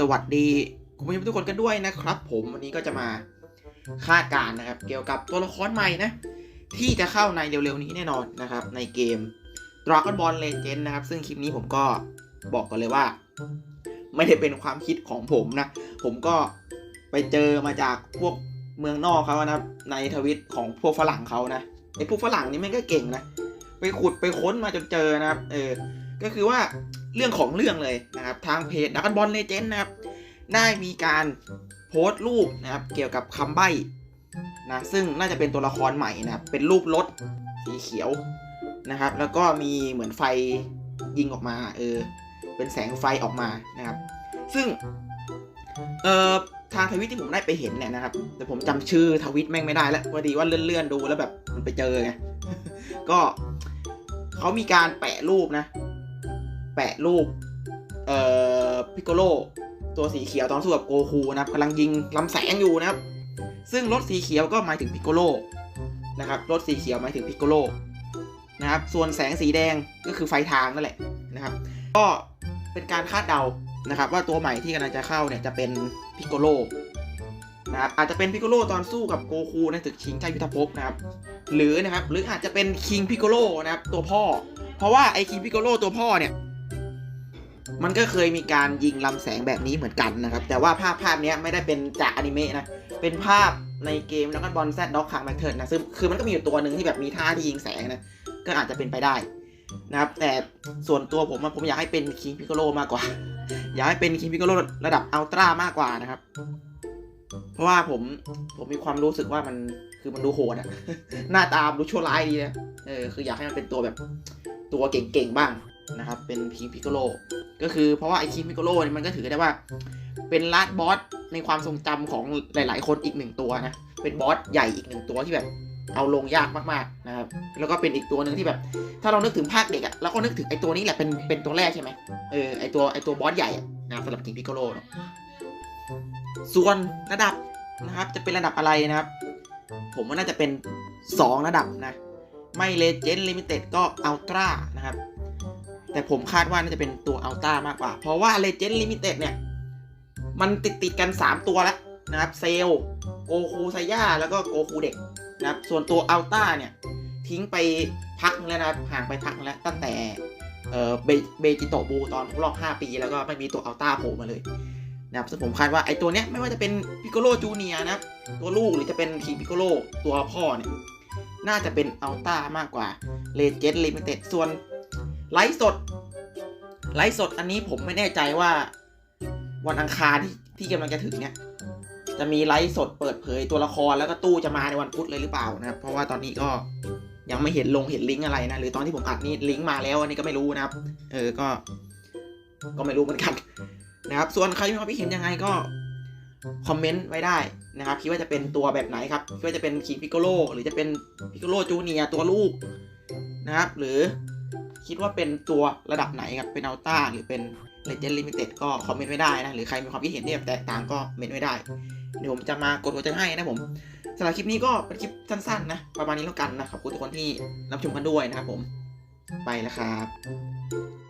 สวัสดีคุณผู้ชมทุกคนกันด้วยนะครับ ผมวันนี้ก็จะมาคาดการนะครับ เกี่ยวกับตัวละครใหม่นะ ที่จะเข้าในเร็วๆนี้แน่นอนนะครับ ในเกม Dragon Ball Legend นะครับ ซึ่งคลิปนี้ผมก็บอกกันเลยว่า ไม่ได้เป็นความคิดของผมนะ ผมก็ไปเจอมาจากพวกเมืองนอกเขานะในทวิตของพวกฝรั่งเขานะไอ้พวกฝรั่งนี่ม่งก็เก่งนะ ไปขุดไปค้นมาจนเจอนะครับ เออ ก็คือว่า เรื่องของเรื่องเลยนะครับ ทางเพจดักบอลเลเจนนะครับ ได้มีการโพสต์รูปนะครับ เกี่ยวกับคำใบ้นะซึ่งน่าจะเป็นตัวละครใหม่นะครับ เป็นรูปรถสีเขียวนะครับ แล้วก็มีเหมือนไฟยิงออกมาเออเป็นแสงไฟออกมานะครับ ซึ่งเอ่อทางทวิตที่ผมได้ไปเห็นเนี่ยนะครับ แต่ผมจำชื่อทวิตแม่งไม่ได้แล้วพอดีว่าเลื่อนๆดูแล้วแบบมันไปเจอไงก็เขามีการแปะรูปนะ แปะรูปเอ่อพิกโกโลตัวสีเขียวตอนสู้กับโกคูนะครับกำลังยิงลำแสงอยู่นะครับ ซึ่งรถสีเขียวก็หมายถึงพิกโกโลนะครับรถสีเขียวหมายถึงพิกโกโลนะครับ ส่วนแสงสีแดงก็คือไฟทางนั่นแหละนะครับ ก็เป็นการคาดเดานะครับ ว่าตัวใหม่ที่กำลังจะเข้าเนี่ยจะเป็นพิกโกโลนะครับอาจจะเป็นพิกโกโลตอนสู้กับโกคูในตึกชิงชัยยุทธภพนะครับ หรือนะครับหรืออาจจะเป็นคิงพิกโกโลนะครับตัวพ่อ เพราะว่าไอคิงพิกโกโลตัวพ่อเนี่ย มันก็เคยมีการยิงลำแสงแบบนี้เหมือนกันนะครับ แต่ว่าภาพภาพนี้ไม่ได้เป็นจากอนิเมะนะ เป็นภาพในเกมแล้วก็บอลแซดด็อกขังแมทเทิร์นะซึ่งคือมันก็มีอยู่ตัวหนึ่งที่แบบมีท่าที่ยิงแสงนะ ก็อาจจะเป็นไปได้นะครับ แต่ส่วนตัวผมผมอยากให้เป็นคิงพิกโกโลมากกว่า อยากให้เป็นคิงพิกโกโลระดับอัลตร้ามากกว่านะครับ เพราะว่าผมผมมีความรู้สึกว่ามันคือมันดูโหดอะหน้าตาดูชั่วร้ายดีนะ เออคืออยากให้มันเป็นตัวแบบตัวเก่งๆบ้าง นะครับ เป็นคิงพิกโกโลก็คือเพราะว่าไอคิงพิกโกโลนี่มันก็ถือได้ว่า เป็นลาดบอสในความทรงจำของหลาย ๆ คนอีกหนึ่งตัวนะ เป็นบอสใหญ่อีกหนึ่งตัวที่แบบ เอาลงยากมากๆนะครับ แล้วก็เป็นอีกตัวหนึ่งที่แบบ ถ้าเรานึกถึงภาคเด็กอะเราก็นึกถึงไอตัวนี้แหละเป็นเป็นตัวแรกใช่ไหมเออไอตัวไอตัวบอสใหญ่อะนะสำหรับคิงพิกโกโลเนาะส่วนระดับนะครับ จะเป็นระดับอะไรนะครับ ผมว่าน่าจะเป็น 2 ระดับนะ ไม่เลเจนด์ลิมิเต็ดก็อัลตร้านะครับ แต่ผมคาดว่าน่าจะเป็นตัวอัลต้ามากกว่า เพราะว่าเลเจนด์ลิมิเต็ดเนี่ย มันติดติดกัน 3 ตัวแล้วนะครับ เซลโกคูไซย่าแล้วก็โกคูเด็กนะครับ ส่วนตัวอัลต้าเนี่ย ทิ้งไปพักแล้วนะครับ ห่างไปพักแล้วตั้งแต่เออเบเบจิโตบูตอนรอบ 5 ปี แล้วก็ไม่มีตัวอัลต้าโผล่มาเลยนะครับซึ่งผมคาดว่าไอ้ตัวเนี้ยไม่ว่าจะเป็นพิโกโลจูเนียนะครับ ตัวลูกหรือจะเป็นคิงพิโกโลตัวพ่อเนี่ย น่าจะเป็นอัลต้ามากกว่าเลเจนด์ลิมิเต็ดส่วน ไลฟ์สด ไลฟ์สดอันนี้ผมไม่แน่ใจว่า วันอังคารที่ที่กำลังจะถึงเนี่ย จะมีไลฟ์สดเปิดเผยตัวละครแล้วก็ตู้จะมาในวันพุธเลยหรือเปล่านะครับ เพราะว่าตอนนี้ก็ยังไม่เห็นลงเห็นลิงก์อะไรนะ หรือตอนที่ผมอัดนี่ลิงก์มาแล้วอันนี้ก็ไม่รู้นะครับ เออ ก็ ก็ไม่รู้เหมือนกันนะครับ ส่วนใครมีความคิดเห็นยังไงก็คอมเมนต์ไว้ได้นะครับคิดว่าจะเป็นตัวแบบไหนครับคิดว่าจะเป็นคิงพิโกโลหรือจะเป็นพิโกโลจูเนียตัวลูกนะครับ หรือ คิดว่าเป็นตัวระดับไหนครับ เป็นอัลต้าหรือเป็นเลเจนด์ลิมิเต็ดก็คอมเมนต์ไม่ได้นะ หรือใครมีความคิดเห็นที่แบบแตกต่างก็เมนต์ไม่ได้ เดี๋ยวผมจะมากดหัวใจให้นะผมสำหรับคลิปนี้ก็เป็นคลิปสั้นๆนะ ประมาณนี้แล้วกันนะขอบคุณทุกคนที่รับชมกันด้วยนะครับผม ไปแล้วครับ